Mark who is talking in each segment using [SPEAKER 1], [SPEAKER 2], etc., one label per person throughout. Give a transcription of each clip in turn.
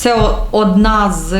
[SPEAKER 1] Це одна з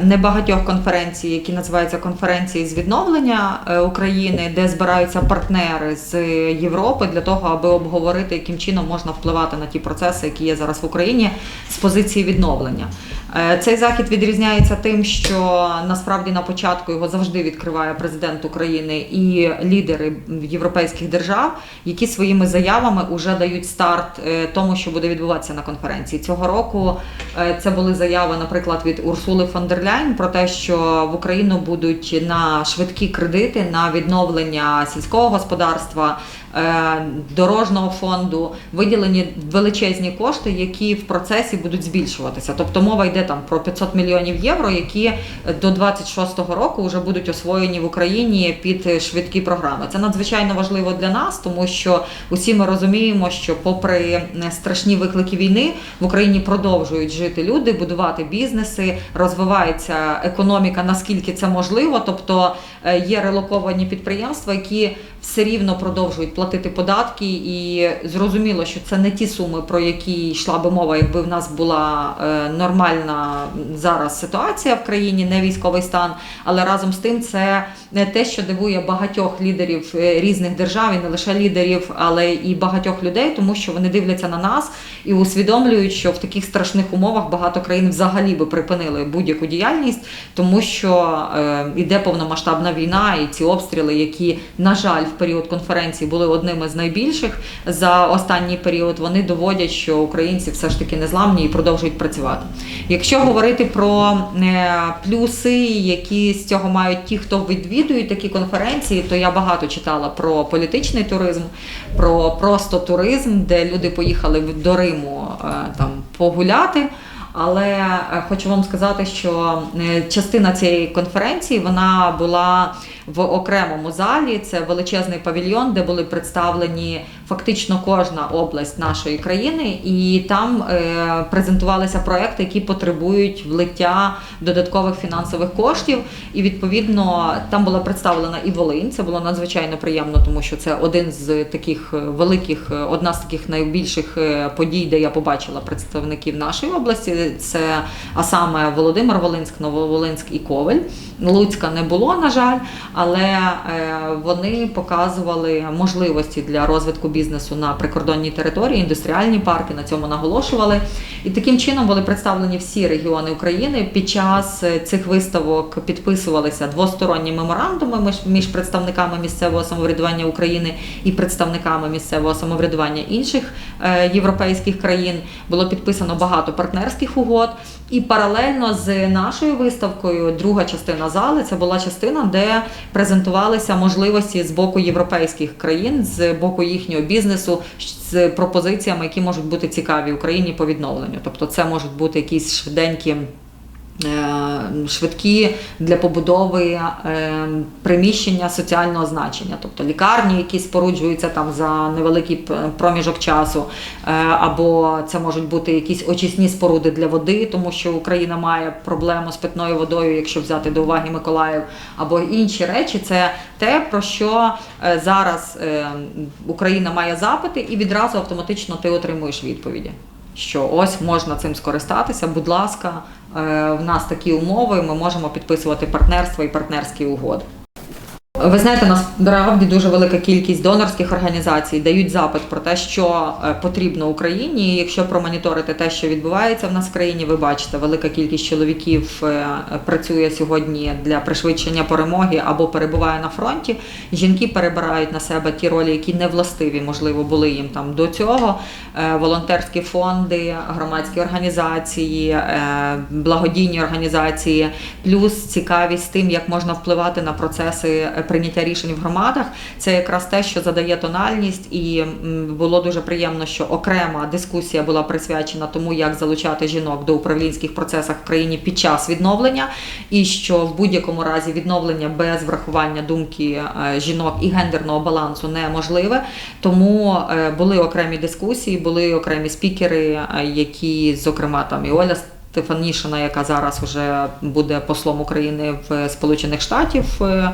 [SPEAKER 1] небагатьох конференцій, які називаються конференції з відновлення е, України, де збираються партнери з Європи для того, аби обговорити, яким чином можна впливати на ті процеси, які є зараз в Україні з позиції відновлення. Е, Цей захід відрізняється тим, що насправді на початку його завжди відкриває президент України і лідери європейських держав, які своїми заявами вже дають старт е, тому, що буде відбуватися на конференції. Цього року е, це були заяви, наприклад, від Урсули фон дер Ляйн про те, що в Україну будуть на швидкі кредити на відновлення сільського господарства. Дорожнього фонду виділені величезні кошти, які в процесі будуть збільшуватися. Тобто мова йде там про 500 мільйонів євро, які до 26-го року вже будуть освоєні в Україні під швидкі програми. Це надзвичайно важливо для нас, тому що усі ми розуміємо, що попри е, страшні виклики війни в Україні продовжують жити люди, будувати бізнеси, розвивається економіка, наскільки це можливо. Тобто е, є релоковані підприємства, які все рівно продовжують платити податки, і зрозуміло, що це не ті суми, про які йшла би мова, якби в нас була е, нормальна зараз ситуація в країні, не військовий стан. Але разом з тим це те, що дивує багатьох лідерів е, різних держав, і не лише лідерів, але і багатьох людей, тому що вони дивляться на нас і усвідомлюють, що в таких страшних умовах багато країн взагалі би припинили будь-яку діяльність, тому що е, іде повномасштабна війна, і ці обстріли, які на жаль в період конференції були одними з найбільших за останній період, вони доводять, що українці все ж таки незламні і продовжують працювати. Якщо говорити про е, плюси, які з цього мають ті, хто відвідують такі конференції, то я багато читала про політичний туризм, про просто туризм, де люди поїхали до Риму е, там погуляти. Але е, хочу вам сказати, що частина цієї конференції вона була в окремому залі. Це величезний павільйон, де були представлені фактично кожна область нашої країни, і там е, презентувалися проекти, які потребують влиття додаткових фінансових коштів. І відповідно там була представлена і Волинь. Це було надзвичайно приємно, тому що це один з таких е, великих, е, одна з таких найбільших подій, де я побачила представників нашої області. Це а саме Володимир Волинськ, Нововолинськ і Ковель. Луцька не було, на жаль, але е, вони показували можливості для розвитку бізнесу на прикордонній території, індустріальні парки на цьому наголошували. І таким чином були представлені всі регіони України. Під час е, цих виставок підписувалися двосторонні меморандуми між, представниками місцевого самоврядування України і представниками місцевого самоврядування інших е, європейських країн. Було підписано багато партнерських угод. І паралельно з нашою виставкою, друга частина зали це була частина, де презентувалися можливості з боку європейських країн, з боку їхнього бізнесу, з пропозиціями, які можуть бути цікаві Україні по відновленню. Тобто, це можуть бути якісь швиденькі. Е, Швидкі для побудови е, приміщення соціального значення, тобто лікарні, які споруджуються там за невеликий проміжок часу, е, або це можуть бути якісь очисні споруди для води, тому що Україна має проблему з питною водою, якщо взяти до уваги Миколаїв, або інші речі. Це те, про що зараз Україна має запити, і відразу автоматично ти отримуєш відповіді. Що ось можна цим скористатися, будь ласка, в нас такі умови, ми можемо підписувати партнерство і партнерські угоди. Ви знаєте, насправді дуже велика кількість донорських організацій дають запит про те, що е, потрібно Україні. Якщо промоніторити те, що відбувається в нас в країні, ви бачите, велика кількість чоловіків е, працює сьогодні для пришвидшення перемоги або перебуває на фронті. Жінки перебирають на себе ті ролі, які не властиві, можливо, були їм там до цього. Е, Волонтерські фонди, громадські організації, благодійні організації, плюс цікавість тим, як можна впливати на процеси прийняття рішень в громадах. Це якраз те, що задає тональність, і було дуже приємно, що окрема дискусія була присвячена тому, як залучати жінок до управлінських процесах в країні під час відновлення, і що в будь-якому разі відновлення без врахування думки е, жінок і гендерного балансу неможливе. Тому е, були окремі дискусії, були окремі спікери, е, які, зокрема, там і Оля Стефанішина, яка зараз вже буде послом України в Сполучених Штатів е,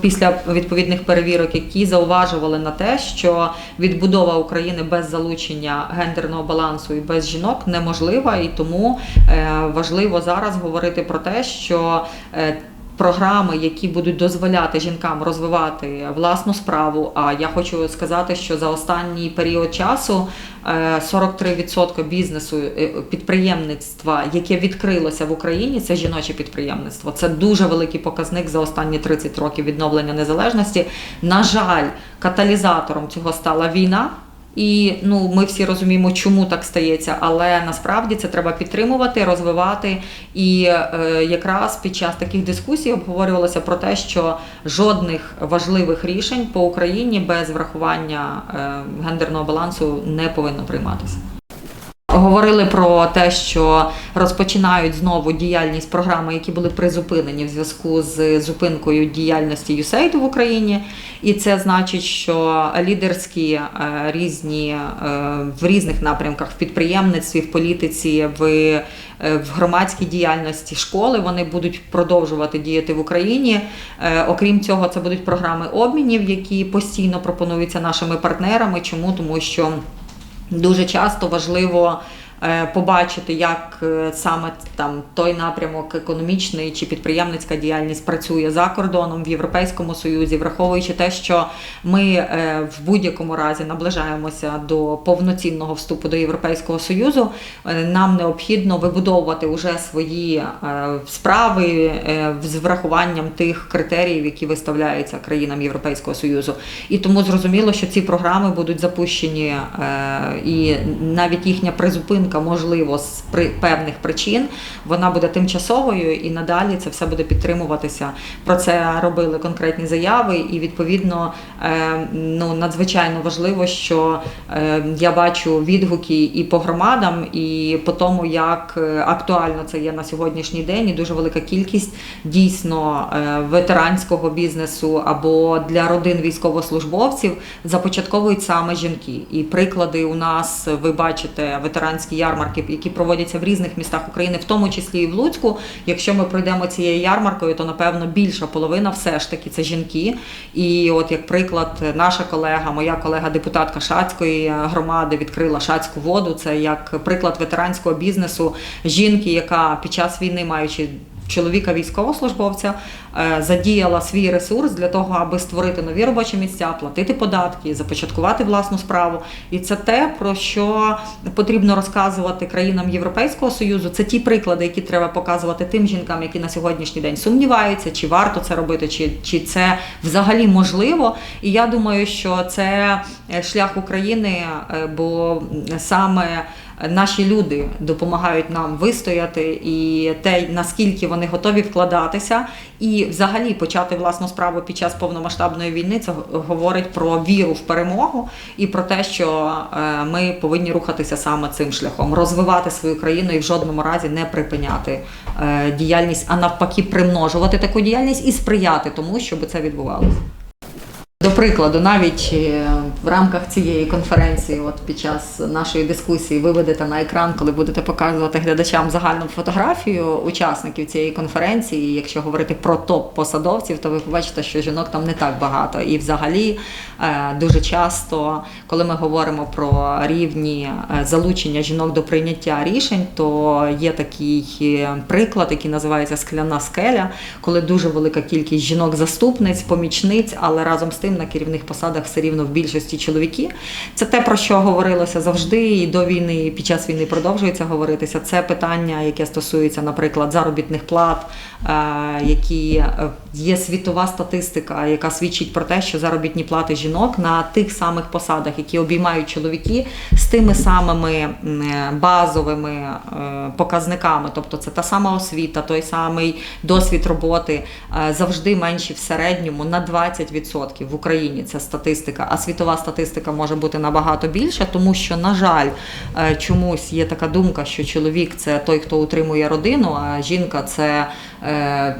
[SPEAKER 1] після відповідних перевірок, які зауважували на те, що відбудова України без залучення гендерного балансу і без жінок неможлива, і тому е, важливо зараз говорити про те, що е, Програми, які будуть дозволяти жінкам розвивати власну справу. А я хочу сказати, що за останній період часу е, 43% бізнесу е, підприємництва, яке відкрилося в Україні, це жіноче підприємництво. Це дуже великий показник за останні 30 років відновлення незалежності. На жаль, каталізатором цього стала війна. І ну ми всі розуміємо, чому так стається, але насправді це треба підтримувати, розвивати. І е, якраз під час таких дискусій обговорювалося про те, що жодних важливих рішень по Україні без врахування е, гендерного балансу не повинно прийматися. Говорили про те, що розпочинають знову діяльність програми, які були призупинені в зв'язку з зупинкою діяльності USAID в Україні, і це значить, що лідерські е, різні е, в різних напрямках в підприємництві, в політиці, в, е, в громадській діяльності школи вони будуть продовжувати діяти в Україні. Окрім цього, це будуть програми обмінів, які постійно пропонуються нашими партнерами. Чому тому, що Дуже часто важливо побачити, як е, саме там той напрямок економічний чи підприємницька діяльність працює за кордоном в Європейському Союзі, враховуючи те, що ми е, в будь-якому разі наближаємося до повноцінного вступу до Європейського Союзу, е, нам необхідно вибудовувати уже свої е, справи е, з врахуванням тих критеріїв, які виставляються країнам Європейського Союзу. І тому зрозуміло, що ці програми будуть запущені, е, і навіть їхня призупинка, можливо, з певних причин, вона буде тимчасовою, і надалі це все буде підтримуватися. Про це робили конкретні заяви, і відповідно е, ну надзвичайно важливо, що е, я бачу відгуки і по громадам, і по тому, як е, актуально це є на сьогоднішній день, і дуже велика кількість дійсно ветеранського бізнесу або для родин військовослужбовців започатковують саме жінки. І приклади у нас ви бачите ветеранські ярмарки, які проводяться в різних містах України, в тому числі і в Луцьку. Якщо ми пройдемо цією ярмаркою, то напевно більша половина все ж таки це жінки. І от як приклад, наша колега, моя колега, депутатка Шацької громади, відкрила Шацьку воду. Це як приклад ветеранського бізнесу жінки, яка під час війни, маючи чоловіка військовослужбовця, е, задіяла свій ресурс для того, аби створити нові робочі місця, платити податки, започаткувати власну справу. І це те, про що потрібно розказувати країнам Європейського союзу. Це ті приклади, які треба показувати тим жінкам, які на сьогоднішній день сумніваються, чи варто це робити, чи, чи це взагалі можливо. І я думаю, що це е, шлях України, е, бо саме наші люди допомагають нам вистояти, і те, наскільки вони готові вкладатися, і взагалі почати власну справу під час повномасштабної війни, це говорить про віру в перемогу і про те, що е, ми повинні рухатися саме цим шляхом, розвивати свою країну і в жодному разі не припиняти е, діяльність, а навпаки, примножувати таку діяльність і сприяти тому, щоб це відбувалося. До прикладу, навіть е, в рамках цієї конференції, от під час нашої дискусії, ви ведете на екран, коли будете показувати глядачам загальну фотографію учасників цієї конференції. Якщо говорити про топ-посадовців, то ви побачите, що жінок там не так багато. І взагалі е, дуже часто, коли ми говоримо про рівні е, залучення жінок до прийняття рішень, то є такий приклад, який називається скляна скеля, коли дуже велика кількість жінок-заступниць, помічниць, але разом з тим на керівних посадах все рівно в більшості чоловіки. Це те, про що говорилося завжди, і до війни, і під час війни продовжується говоритися. Це питання, яке стосується, наприклад, заробітних плат, е, які е, є світова статистика, яка свідчить про те, що заробітні плати жінок на тих самих посадах, які обіймають чоловіки, з тими самими базовими е, показниками, тобто це та сама освіта, той самий досвід роботи, завжди менші в середньому на 20% в Україні. Це статистика, а світова статистика може бути набагато більша, тому що, на жаль, е, чомусь є така думка, що чоловік це той, хто утримує родину, а жінка це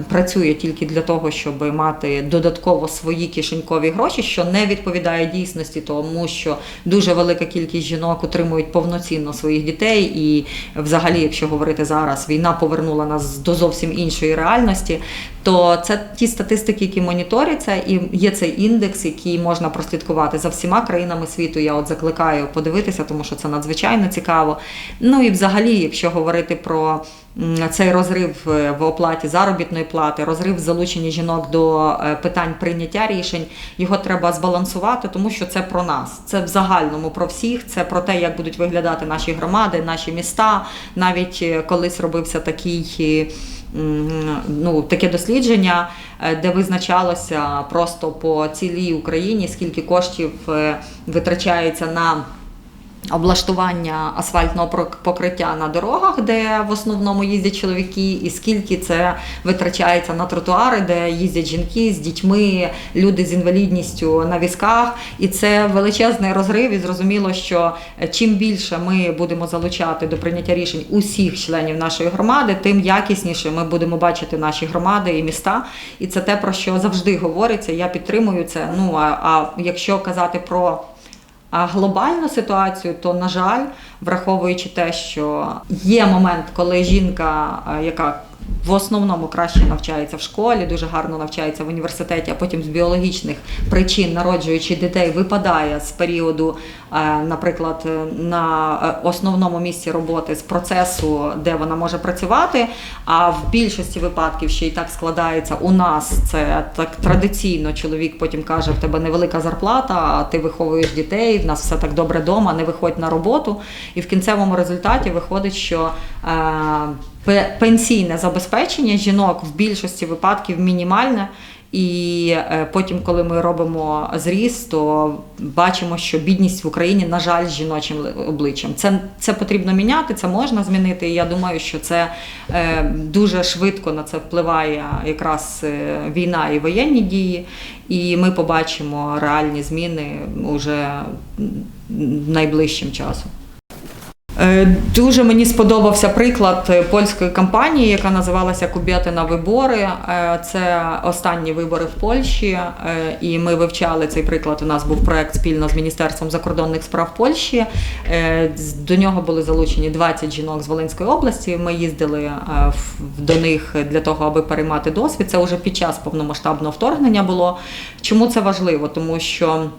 [SPEAKER 1] працює тільки для того, щоб мати додатково свої кишенькові гроші, що не відповідає дійсності, тому що дуже велика кількість жінок утримують повноцінно своїх дітей. І, взагалі, якщо говорити зараз, війна повернула нас до зовсім іншої реальності. То це ті статистики, які моніторяться, і є цей індекс, який можна прослідкувати за всіма країнами світу. Я от закликаю подивитися, тому що це надзвичайно цікаво. Ну і взагалі, якщо говорити про цей розрив е, в оплаті заробітної плати, розрив в залученні жінок до е, питань прийняття рішень, його треба збалансувати, тому що це про нас. Це в загальному про всіх. Це про те, як будуть виглядати наші громади, наші міста. Навіть е, колись робився такий. Ну, таке дослідження, де визначалося просто по цілій Україні, скільки коштів витрачається на облаштування асфальтного покриття на дорогах, де в основному їздять чоловіки, і скільки це витрачається на тротуари, де їздять жінки з дітьми, люди з інвалідністю на візках. І це величезний розрив. І зрозуміло, що е, чим більше ми будемо залучати до прийняття рішень усіх членів нашої громади, тим якісніше ми будемо бачити наші громади і міста. І це те, про що завжди говориться. Я підтримую це. Ну а, а якщо казати про а глобальну ситуацію, то на жаль, враховуючи те, що є момент, коли жінка, е, яка в основному краще навчається в школі, дуже гарно навчається в університеті, а потім з біологічних причин, народжуючи дітей, випадає з періоду, е, наприклад, е, на е, основному місці роботи з процесу, де вона може працювати. А в більшості випадків ще й так складається у нас. Це так традиційно. Чоловік потім каже: в тебе невелика зарплата, а ти виховуєш дітей. В нас все так добре вдома, не виходь на роботу. І в кінцевому результаті виходить, що пенсійне забезпечення жінок в більшості випадків мінімальне. І е, потім, коли ми робимо зріз, то бачимо, що бідність в Україні, на жаль, з жіночим обличчям. Це, це потрібно міняти, це можна змінити. І я думаю, що це е, дуже швидко на це впливає якраз е, війна і воєнні дії. І ми побачимо реальні зміни уже найближчим часом. Е, Дуже мені сподобався приклад е, польської кампанії, яка називалася Кубєти на вибори. Е, Це останні вибори в Польщі, і ми вивчали цей приклад. У нас був проект спільно з Міністерством закордонних справ Польщі. До нього були залучені 20 жінок з Волинської області. Ми їздили до них для того, аби переймати досвід. Це вже під час повномасштабного вторгнення було. Чому це важливо? Тому що.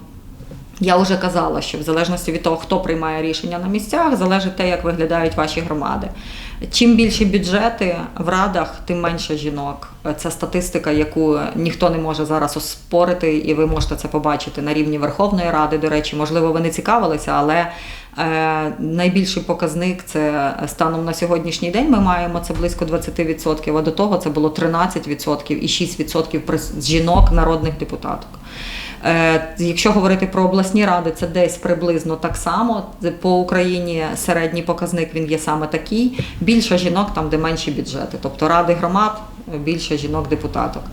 [SPEAKER 1] Я вже казала, що в залежності від того, хто приймає рішення на місцях, залежить те, як виглядають ваші громади. Чим більші бюджети в радах, тим менше жінок. Це статистика, яку ніхто не може зараз оспорити, і ви можете це побачити на рівні Верховної Ради. До речі, можливо, ви не цікавилися, але е, найбільший показник це станом на сьогоднішній день. Ми маємо це близько 20%, а до того це було 13% і 6% прис- жінок народних депутаток. Е, Якщо говорити про обласні ради, це десь приблизно так само. По Україні середній показник він є саме такий. Більше жінок там, де менші бюджети, тобто ради громад, більше жінок-депутаток.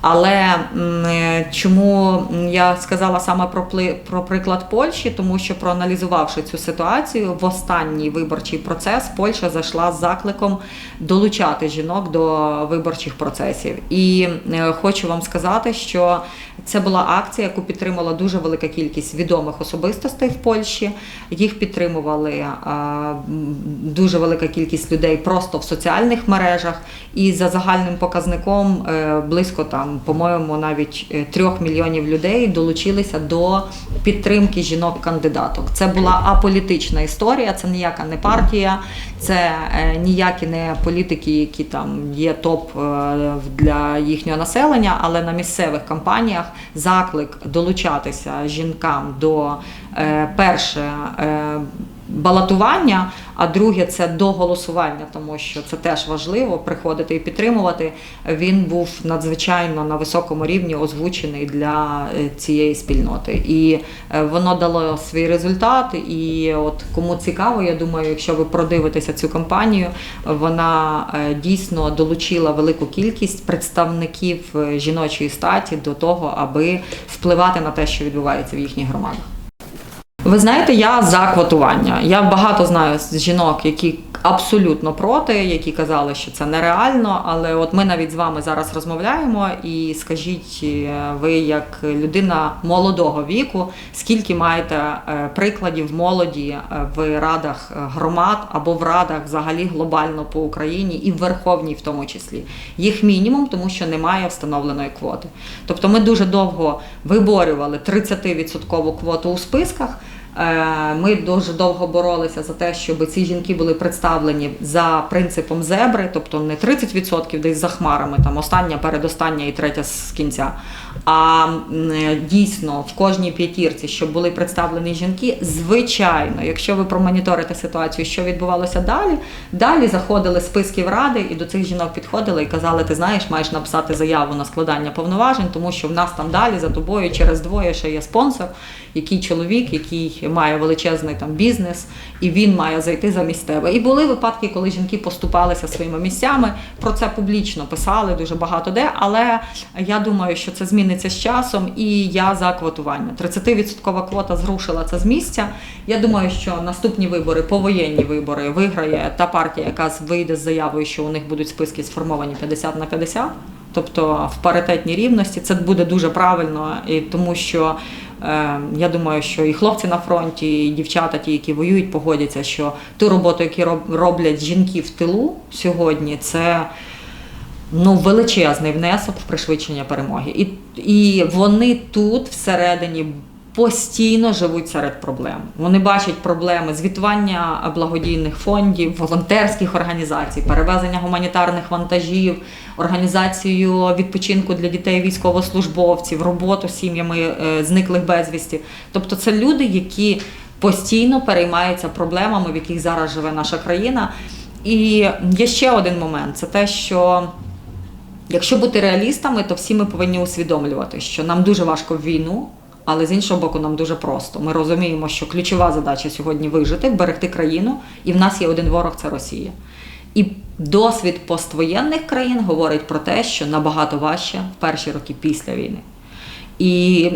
[SPEAKER 1] Але е, чому я сказала саме про, про приклад Польщі, тому що проаналізувавши цю ситуацію, в останній виборчий процес Польща зайшла з закликом долучати жінок до виборчих процесів. І е, хочу вам сказати, що це була акція, яку підтримала дуже велика кількість відомих особистостей в Польщі. Їх підтримували е, дуже велика кількість людей просто в соціальних мережах. І за загальним показником е, близько там, по-моєму, навіть е, трьох мільйонів людей долучилися до підтримки жінок-кандидаток. Це була аполітична історія, це ніяка не партія, це е, ніякі не політики, які там є топ для їхнього населення, але на місцевих кампаніях заклик долучатися жінкам до перше. Балотування, а друге це до голосування, тому що це теж важливо приходити і підтримувати. Він був надзвичайно на високому рівні озвучений для е, цієї спільноти, і е, воно дало свій результат. І от кому цікаво, я думаю, якщо ви продивитеся цю кампанію, вона е, дійсно долучила велику кількість представників жіночої статі до того, аби впливати на те, що відбувається в їхніх громадах. Ви знаєте, я за квотування. Я багато знаю жінок, які абсолютно проти, які казали, що це нереально. Але от ми навіть з вами зараз розмовляємо, і скажіть, е, ви як людина молодого віку, скільки маєте е, прикладів молоді е, в радах громад або в радах взагалі глобально по Україні і в Верховній в тому числі? Їх мінімум, тому що немає встановленої квоти. Тобто ми дуже довго виборювали 30% квоту у списках. Е, Ми дуже довго боролися за те, щоб ці жінки були представлені за принципом зебри, тобто не 30% десь за хмарами, там остання, передостання і третя з кінця. А е, дійсно в кожній п'ятірці, щоб були представлені жінки, звичайно, якщо ви промоніторите ситуацію, що відбувалося далі, далі заходили списки в ради і до цих жінок підходили і казали: ти знаєш, маєш написати заяву на складання повноважень, тому що в нас там далі за тобою через двоє ще є спонсор, який чоловік, який має величезний там бізнес, і він має зайти замість тебе. І були випадки, коли жінки поступалися своїми місцями. Про це публічно писали дуже багато де. Але я думаю, що це зміниться з часом, і я за квотування. 30% квота зрушила це з місця. Я думаю, що наступні вибори, повоєнні вибори, виграє та партія, яка вийде з заявою, що у них будуть списки сформовані 50 на 50. Тобто в паритетній рівності це буде дуже правильно, і тому що е, я думаю, що і хлопці на фронті, і дівчата, ті, які воюють, погодяться, що ту роботу, яку роблять жінки в тилу сьогодні, це ну, величезний внесок в пришвидшення перемоги. І, і вони тут всередині. Постійно живуть серед проблем. Вони бачать проблеми звітування благодійних фондів, волонтерських організацій, перевезення гуманітарних вантажів, організацію відпочинку для дітей військовослужбовців, роботу сім'ями е, зниклих безвісті. Тобто, це люди, які постійно переймаються проблемами, в яких зараз живе наша країна. І є ще один момент: це те, що Якщо бути реалістами, то всі ми повинні усвідомлювати, що нам дуже важко в війну, але з іншого боку, нам дуже просто. Ми розуміємо, що ключова задача сьогодні вижити, вберегти країну, і в нас є один ворог це Росія. І досвід поствоєнних країн говорить про те, що набагато важче в перші роки після війни. І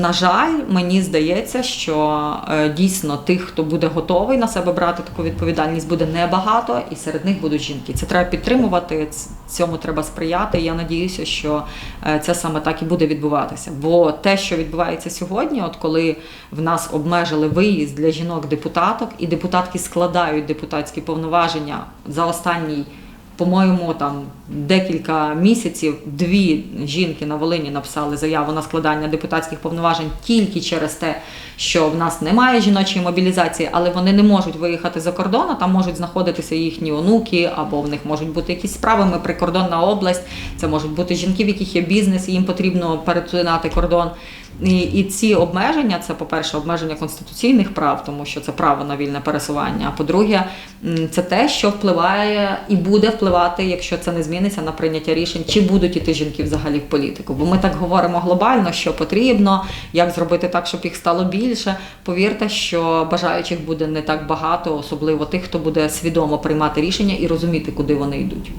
[SPEAKER 1] на жаль, мені здається, що е, дійсно тих, хто буде готовий на себе брати таку відповідальність, буде небагато, і серед них будуть жінки. Це треба підтримувати, цьому треба сприяти. І я надіюся, що е, це саме так і буде відбуватися. Бо те, що відбувається сьогодні, от коли в нас обмежили виїзд для жінок-депутаток, і депутатки складають депутатські повноваження за останній по-моєму, там декілька місяців дві жінки на Волині написали заяву на складання депутатських повноважень тільки через те, що в нас немає жіночої мобілізації, але вони не можуть виїхати за кордон, а там можуть знаходитися їхні онуки, або в них можуть бути якісь справи. Прикордонна область, це можуть бути жінки, в яких є бізнес, і їм потрібно перетинати кордон. І, і ці обмеження це, по-перше, обмеження конституційних прав, тому що це право на вільне пересування. А по-друге, це те, що впливає і буде впливати, якщо це не зміниться на прийняття рішень, чи будуть іти жінки взагалі в політику. Бо ми так говоримо глобально, що потрібно, як зробити так, щоб їх стало більше. Повірте, що бажаючих буде не так багато, особливо тих, хто буде свідомо приймати рішення і розуміти, куди вони йдуть.